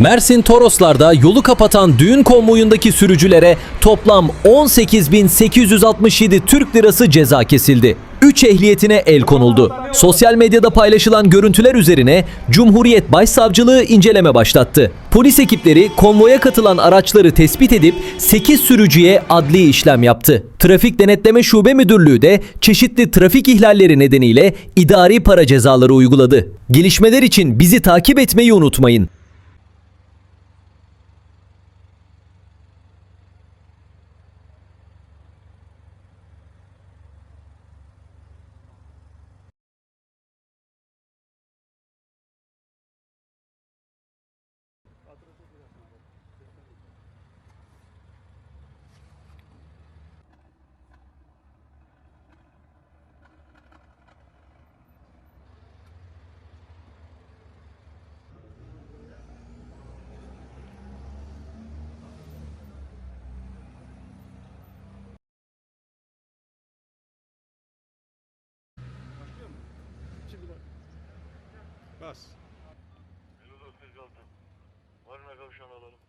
Mersin Toroslar'da yolu kapatan düğün konvoyundaki sürücülere toplam 18.867 Türk Lirası ceza kesildi. 3 ehliyetine el konuldu. Sosyal medyada paylaşılan görüntüler üzerine Cumhuriyet Başsavcılığı inceleme başlattı. Polis ekipleri konvoya katılan araçları tespit edip 8 sürücüye adli işlem yaptı. Trafik Denetleme Şube Müdürlüğü de çeşitli trafik ihlalleri nedeniyle idari para cezaları uyguladı. Gelişmeler için bizi takip etmeyi unutmayın. Bas. 54 46. Varına kavşağını alalım.